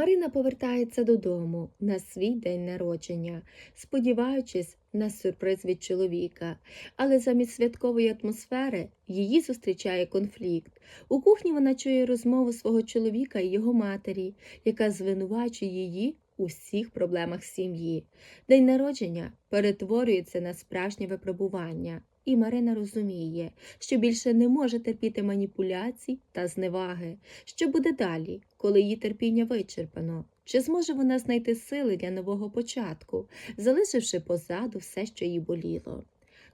Марина повертається додому на свій день народження, сподіваючись на сюрприз від чоловіка. Але замість святкової атмосфери її зустрічає конфлікт. У кухні вона чує розмову свого чоловіка і його матері, яка звинувачує її у всіх проблемах сім'ї. День народження перетворюється на справжнє випробування. І Марина розуміє, що більше не може терпіти маніпуляцій та зневаги. Що буде далі, коли її терпіння вичерпано? Чи зможе вона знайти сили для нового початку, залишивши позаду все, що їй боліло?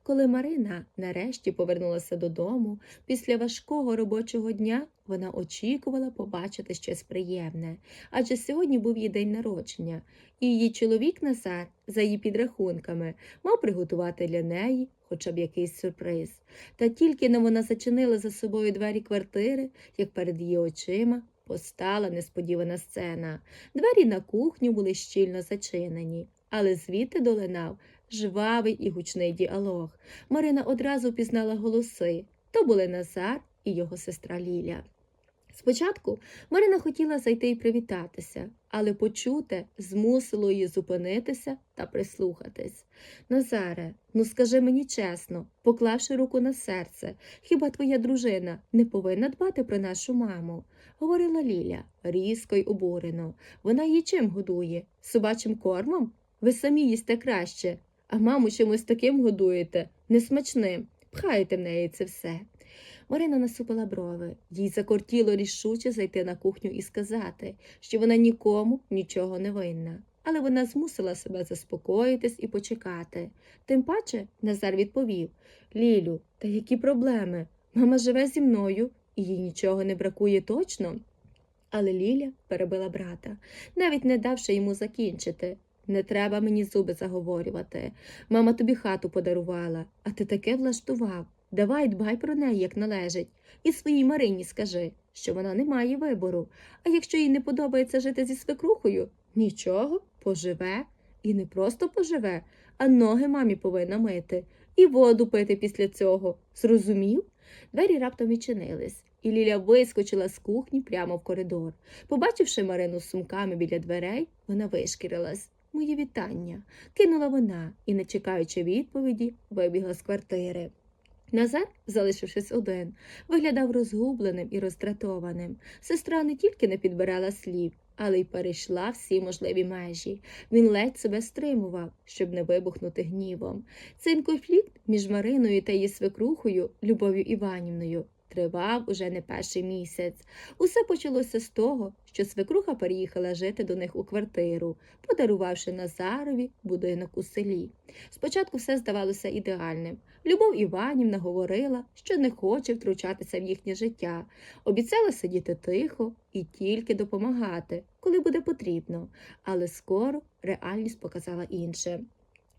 Коли Марина нарешті повернулася додому, після важкого робочого дня вона очікувала побачити щось приємне, адже сьогодні був її день народження, і її чоловік Назар, за її підрахунками, мав приготувати для неї хоча б якийсь сюрприз. Та тільки но вона зачинила за собою двері квартири, як перед її очима постала несподівана сцена. Двері на кухню були щільно зачинені, але звідти долинав жвавий і гучний діалог. Марина одразу пізнала голоси то були Назар і його сестра Ліля. Спочатку Марина хотіла зайти і привітатися, але почуте змусило її зупинитися та прислухатись. Назаре, ну скажи мені чесно, поклавши руку на серце, хіба твоя дружина не повинна дбати про нашу маму? говорила Ліля, різко й обурено. Вона її чим годує? Собачим кормом? Ви самі їсте краще, а маму чимось таким годуєте, несмачним, пхаєте в неї це все. Марина насупила брови. Їй закортіло рішуче зайти на кухню і сказати, що вона нікому нічого не винна. Але вона змусила себе заспокоїтись і почекати. Тим паче Назар відповів Лілю, та які проблеми? Мама живе зі мною, і їй нічого не бракує точно. Але Ліля перебила брата, навіть не давши йому закінчити. Не треба мені зуби заговорювати. Мама тобі хату подарувала, а ти таке влаштував. Давай дбай про неї, як належить, і своїй Марині скажи, що вона не має вибору. А якщо їй не подобається жити зі свекрухою, нічого, поживе, і не просто поживе, а ноги мамі повинна мити, і воду пити після цього. Зрозумів? Двері раптом відчинились, і Ліля вискочила з кухні прямо в коридор. Побачивши Марину з сумками біля дверей, вона вишкірилась. Мої вітання, кинула вона і, не чекаючи відповіді, вибігла з квартири. Назар, залишившись один, виглядав розгубленим і роздратованим. Сестра не тільки не підбирала слів, але й перейшла всі можливі межі. Він ледь себе стримував, щоб не вибухнути гнівом. Цей конфлікт між Мариною та її свекрухою, Любов'ю Іванівною, тривав уже не перший місяць. Усе почалося з того, що свекруха переїхала жити до них у квартиру, подарувавши Назарові будинок у селі. Спочатку все здавалося ідеальним. Любов Іванівна говорила, що не хоче втручатися в їхнє життя, обіцяла сидіти тихо і тільки допомагати, коли буде потрібно, але скоро реальність показала інше.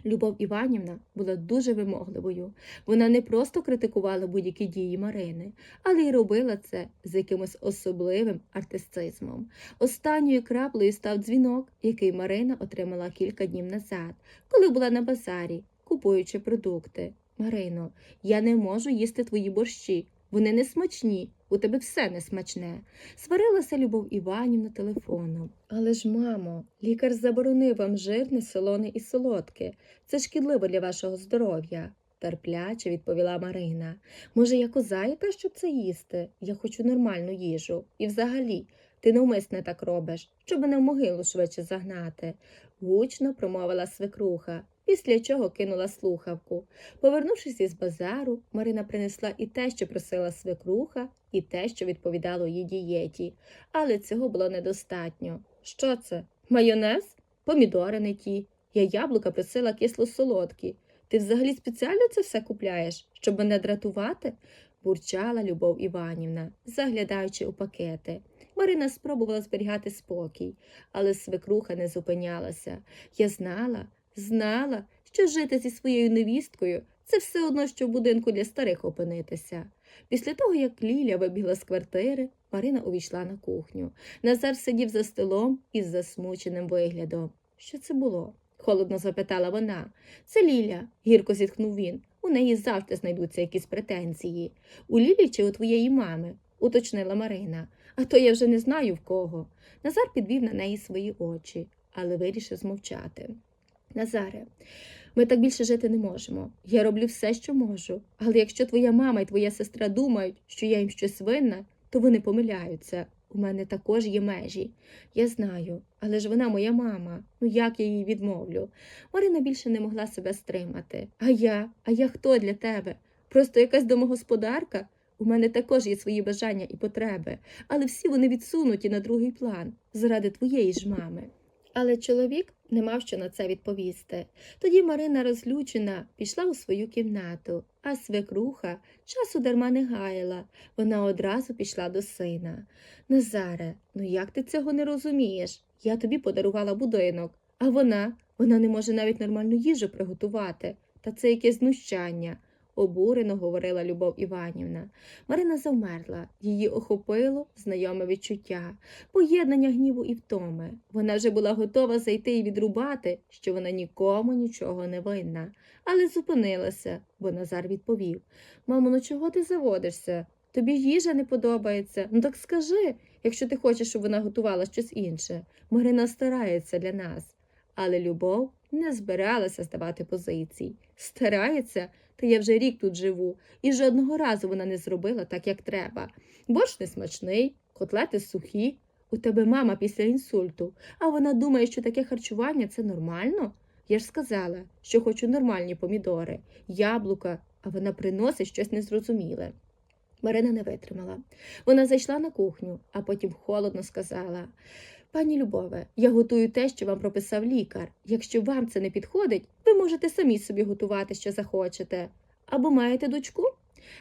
Любов Іванівна була дуже вимогливою. Вона не просто критикувала будь-які дії Марини, але й робила це з якимось особливим артистизмом. Останньою краплею став дзвінок, який Марина отримала кілька днів назад, коли була на базарі, купуючи продукти. Марино, я не можу їсти твої борщі. Вони не смачні, у тебе все не смачне. Сварилася Любов Іванівна телефоном. Але ж, мамо, лікар заборонив вам жирне, солоне і солодке. Це шкідливо для вашого здоров'я, терпляче відповіла Марина. Може, я коза яка, щоб це їсти? Я хочу нормальну їжу. І взагалі, ти навмисне так робиш, щоб мене в могилу швидше загнати, гучно промовила свекруха. Після чого кинула слухавку. Повернувшись із базару, Марина принесла і те, що просила свекруха, і те, що відповідало її дієті. Але цього було недостатньо. Що це? Майонез? Помідори не ті. Я яблука просила кисло-солодкі. Ти взагалі спеціально це все купляєш, щоб мене дратувати? бурчала Любов Іванівна, заглядаючи у пакети. Марина спробувала зберігати спокій, але свекруха не зупинялася. Я знала, знала, що жити зі своєю невісткою це все одно, що в будинку для старих опинитися. Після того, як Ліля вибігла з квартири, Марина увійшла на кухню. Назар сидів за столом із засмученим виглядом. Що це було? холодно запитала вона. Це Ліля, гірко зітхнув він. У неї завжди знайдуться якісь претензії. У Лілі чи у твоєї мами? уточнила Марина. а то я вже не знаю в кого. Назар підвів на неї свої очі, але вирішив змовчати. Назаре, ми так більше жити не можемо. Я роблю все, що можу. Але якщо твоя мама і твоя сестра думають, що я їм щось винна, то вони помиляються. У мене також є межі. Я знаю, але ж вона моя мама. Ну як я їй відмовлю? Марина більше не могла себе стримати. А я? А я хто для тебе? Просто якась домогосподарка? У мене також є свої бажання і потреби, але всі вони відсунуті на другий план заради твоєї ж мами. Але чоловік не мав що на це відповісти. Тоді Марина, розлючена, пішла у свою кімнату, а свекруха часу дарма не гаяла. Вона одразу пішла до сина. Назаре, ну як ти цього не розумієш? Я тобі подарувала будинок, а вона, вона не може навіть нормальну їжу приготувати. Та це якесь знущання, обурено говорила Любов Іванівна. Марина завмерла, її охопило знайоме відчуття, поєднання гніву і втоми. Вона вже була готова зайти і відрубати, що вона нікому нічого не винна, але зупинилася, бо Назар відповів Мамо, ну чого ти заводишся? Тобі їжа не подобається. Ну так скажи, якщо ти хочеш, щоб вона готувала щось інше. Марина старається для нас. Але любов не збиралася здавати позицій. Старається, та я вже рік тут живу, і жодного разу вона не зробила так, як треба. Борщ не смачний, котлети сухі. У тебе мама після інсульту, а вона думає, що таке харчування це нормально. Я ж сказала, що хочу нормальні помідори, яблука, а вона приносить щось незрозуміле. Марина не витримала. Вона зайшла на кухню, а потім холодно сказала Пані Любове, я готую те, що вам прописав лікар. Якщо вам це не підходить, ви можете самі собі готувати, що захочете. Або маєте дочку?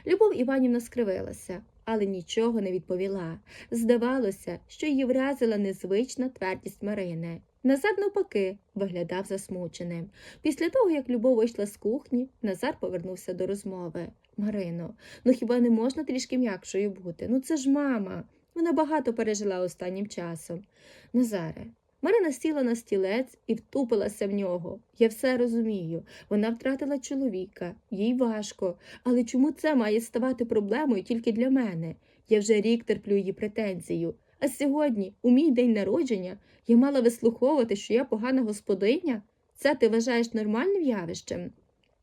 Любов Іванівна скривилася, але нічого не відповіла. Здавалося, що її вразила незвична твердість Марини. Назар, навпаки, виглядав засмученим. Після того, як Любов вийшла з кухні, Назар повернувся до розмови. Марино, ну хіба не можна трішки м'якшою бути? Ну це ж мама. Вона багато пережила останнім часом. Назаре. Марина сіла на стілець і втупилася в нього. Я все розумію. Вона втратила чоловіка, їй важко. Але чому це має ставати проблемою тільки для мене? Я вже рік терплю її претензію. А сьогодні, у мій день народження, я мала вислуховувати, що я погана господиня? Це ти вважаєш нормальним явищем?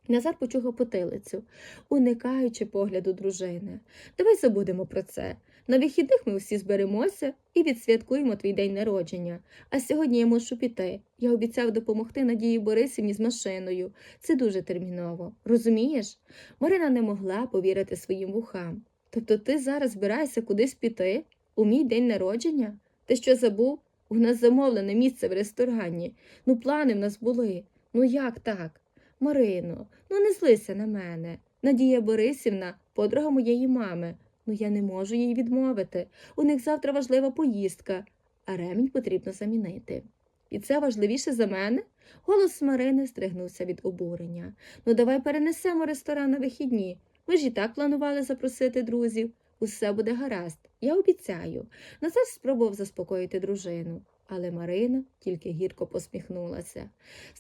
Назар почув потилицю, уникаючи погляду дружини. Давай забудемо про це. На вихідних ми усі зберемося і відсвяткуємо твій день народження. А сьогодні я мушу піти. Я обіцяв допомогти Надії Борисівні з машиною. Це дуже терміново. Розумієш? Марина не могла повірити своїм вухам. Тобто ти зараз збираєшся кудись піти? У мій день народження? Ти що забув? У нас замовлене місце в ресторані. Ну, плани в нас були. Ну як так? Марино, ну не злися на мене. Надія Борисівна, подруга моєї мами. Ну я не можу їй відмовити. У них завтра важлива поїздка, а ремінь потрібно замінити. І це важливіше за мене? Голос Марини стригнувся від обурення. Ну, давай перенесемо ресторан на вихідні. Ми ж і так планували запросити друзів. Усе буде гаразд, я обіцяю. Назар спробував заспокоїти дружину, але Марина тільки гірко посміхнулася.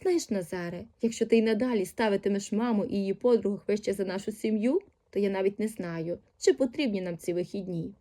Знаєш, Назаре, якщо ти й надалі ставитимеш маму і її подругу вище за нашу сім'ю, то я навіть не знаю, чи потрібні нам ці вихідні.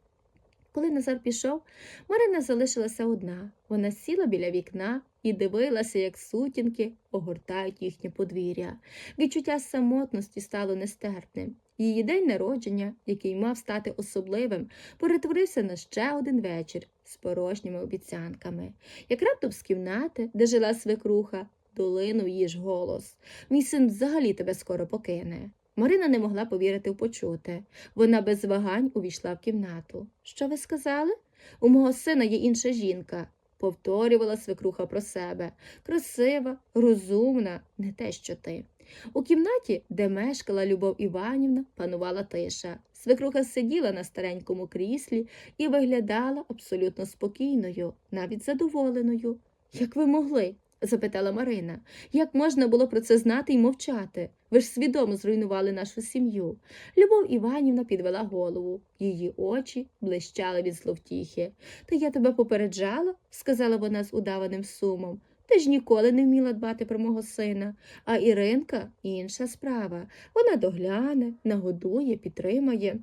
Коли Назар пішов, Марина залишилася одна. Вона сіла біля вікна і дивилася, як сутінки огортають їхнє подвір'я. Відчуття самотності стало нестерпним. Її день народження, який мав стати особливим, перетворився на ще один вечір з порожніми обіцянками. Як раптом з кімнати, де жила свекруха, долинув її ж голос Мій син взагалі тебе скоро покине. Марина не могла повірити в почуте. Вона без вагань увійшла в кімнату. Що ви сказали? У мого сина є інша жінка, повторювала свекруха про себе. Красива, розумна, не те, що ти. У кімнаті, де мешкала Любов Іванівна, панувала тиша. Свекруха сиділа на старенькому кріслі і виглядала абсолютно спокійною, навіть задоволеною. Як ви могли? Запитала Марина. Як можна було про це знати і мовчати? Ви ж свідомо зруйнували нашу сім'ю. Любов Іванівна підвела голову. Її очі блищали від зловтіхи. Та я тебе попереджала, сказала вона з удаваним сумом. Ти ж ніколи не вміла дбати про мого сина. А Іринка інша справа. Вона догляне, нагодує, підтримає.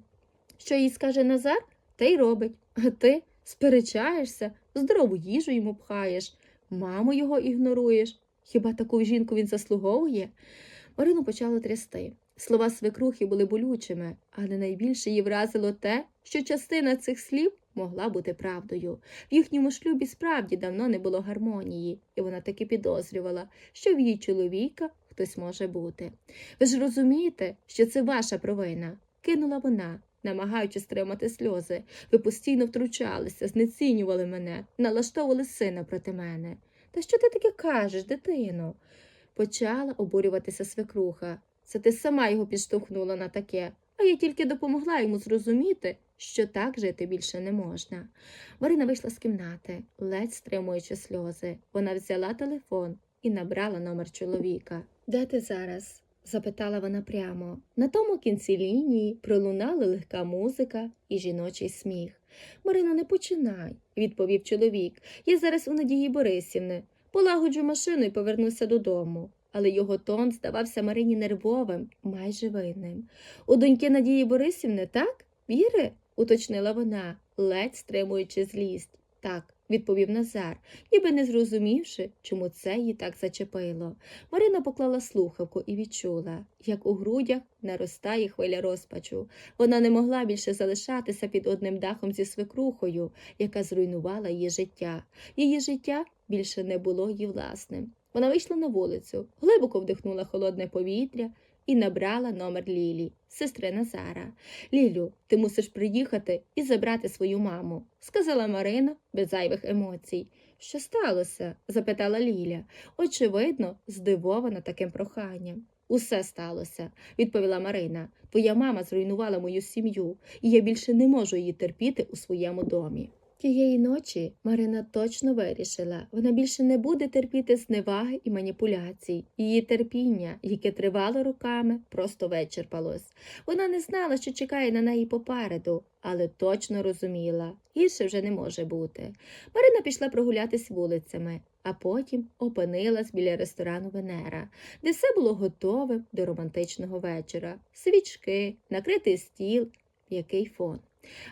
Що їй скаже Назар, те й робить. А ти? Сперечаєшся, здорову їжу йому пхаєш, маму його ігноруєш. Хіба таку жінку він заслуговує? Марину почало трясти. Слова свекрухи були болючими, але найбільше її вразило те, що частина цих слів могла бути правдою. В їхньому шлюбі справді давно не було гармонії, і вона таки підозрювала, що в її чоловіка хтось може бути. Ви ж розумієте, що це ваша провина, кинула вона, намагаючись стримати сльози. Ви постійно втручалися, знецінювали мене, налаштовували сина проти мене. Та що ти таке кажеш, дитино? Почала обурюватися свекруха. Це ти сама його підштовхнула на таке, а я тільки допомогла йому зрозуміти, що так жити більше не можна. Марина вийшла з кімнати, ледь стримуючи сльози. Вона взяла телефон і набрала номер чоловіка. Де ти зараз? Запитала вона прямо. На тому кінці лінії пролунала легка музика і жіночий сміх. Марино, не починай, відповів чоловік. Я зараз у Надії Борисівни. Полагоджу машину і повернуся додому. Але його тон здавався Марині нервовим, майже винним. У доньки Надії Борисівни, так? Віри? уточнила вона, ледь стримуючи злість. Так, відповів Назар, ніби не зрозумівши, чому це її так зачепило. Марина поклала слухавку і відчула, як у грудях наростає хвиля розпачу. Вона не могла більше залишатися під одним дахом зі свекрухою, яка зруйнувала її життя. Її життя більше не було її власним. Вона вийшла на вулицю, глибоко вдихнула холодне повітря і набрала номер Лілі, сестри Назара. Лілю, ти мусиш приїхати і забрати свою маму, сказала Марина без зайвих емоцій. Що сталося? запитала Ліля, очевидно, здивована таким проханням. Усе сталося, відповіла Марина. Твоя мама зруйнувала мою сім'ю, і я більше не можу її терпіти у своєму домі. Тієї ночі Марина точно вирішила, вона більше не буде терпіти зневаги і маніпуляцій. Її терпіння, яке тривало роками, просто вичерпалось. Вона не знала, що чекає на неї попереду, але точно розуміла, гірше вже не може бути. Марина пішла прогулятись вулицями, а потім опинилась біля ресторану Венера, де все було готове до романтичного вечора. Свічки, накритий стіл, м'який фон.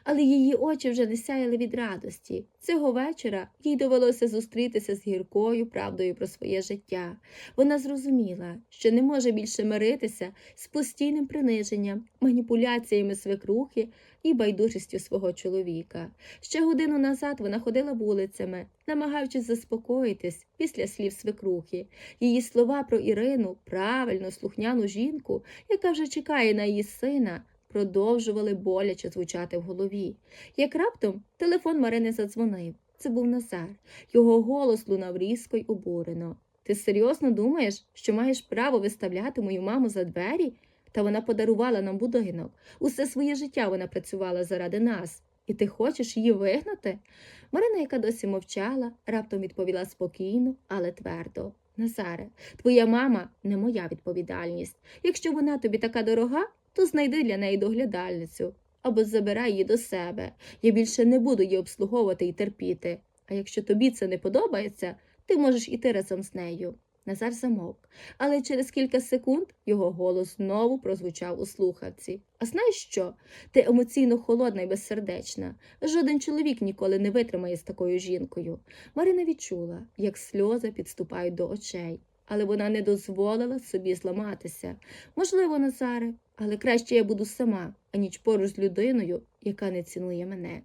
Але її очі вже не сяяли від радості. Цього вечора їй довелося зустрітися з гіркою правдою про своє життя. Вона зрозуміла, що не може більше миритися з постійним приниженням, маніпуляціями свекрухи і байдужістю свого чоловіка. Ще годину назад вона ходила вулицями, намагаючись заспокоїтись після слів свекрухи. Її слова про Ірину, правильну, слухняну жінку, яка вже чекає на її сина, продовжували боляче звучати в голові. Як раптом телефон Марини задзвонив. Це був Назар. Його голос лунав різко й обурено. Ти серйозно думаєш, що маєш право виставляти мою маму за двері? Та вона подарувала нам будинок. Усе своє життя вона працювала заради нас. І ти хочеш її вигнати? Марина, яка досі мовчала, раптом відповіла спокійно, але твердо. Назаре, твоя мама не моя відповідальність. Якщо вона тобі така дорога, то знайди для неї доглядальницю або забирай її до себе. Я більше не буду її обслуговувати і терпіти. А якщо тобі це не подобається, ти можеш іти разом з нею. Назар замовк, але через кілька секунд його голос знову прозвучав у слухавці. А знаєш що? Ти емоційно холодна і безсердечна. Жоден чоловік ніколи не витримає з такою жінкою. Марина відчула, як сльози підступають до очей, але вона не дозволила собі зламатися. Можливо, Назаре, але краще я буду сама, аніж поруч з людиною, яка не цінує мене.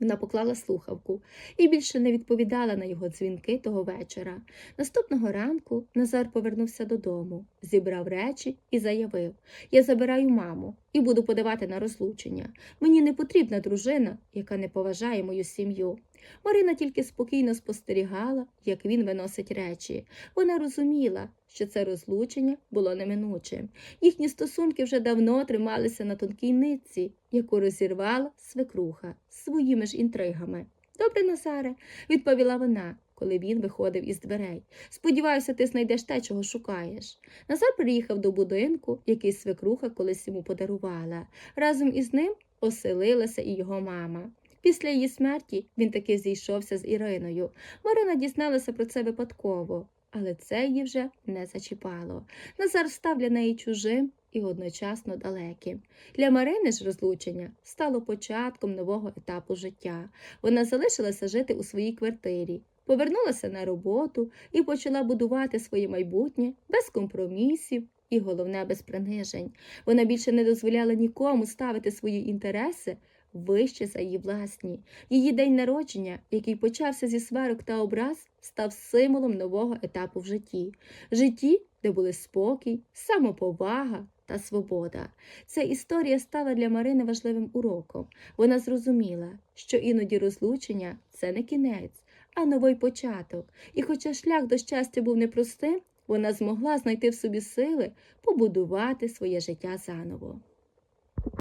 Вона поклала слухавку і більше не відповідала на його дзвінки того вечора. Наступного ранку Назар повернувся додому, зібрав речі і заявив Я забираю маму і буду подавати на розлучення. Мені не потрібна дружина, яка не поважає мою сім'ю. Марина тільки спокійно спостерігала, як він виносить речі. Вона розуміла, що це розлучення було неминучим. Їхні стосунки вже давно трималися на тонкій нитці, яку розірвала свекруха своїми ж інтригами. Добре, Назаре, відповіла вона, коли він виходив із дверей. Сподіваюся, ти знайдеш те, чого шукаєш. Назар приїхав до будинку, який свекруха колись йому подарувала. Разом із ним оселилася і його мама. Після її смерті він таки зійшовся з Іриною. Марина дізналася про це випадково, але це її вже не зачіпало. Назар став для неї чужим і одночасно далеким. Для Марини ж розлучення стало початком нового етапу життя. Вона залишилася жити у своїй квартирі, повернулася на роботу і почала будувати своє майбутнє без компромісів і, головне, без принижень. Вона більше не дозволяла нікому ставити свої інтереси вище за її власні. Її день народження, який почався зі сварок та образ, став символом нового етапу в житті. Житті, де були спокій, самоповага та свобода. Ця історія стала для Марини важливим уроком. Вона зрозуміла, що іноді розлучення це не кінець, а новий початок. І хоча шлях до щастя був непростим, вона змогла знайти в собі сили побудувати своє життя заново.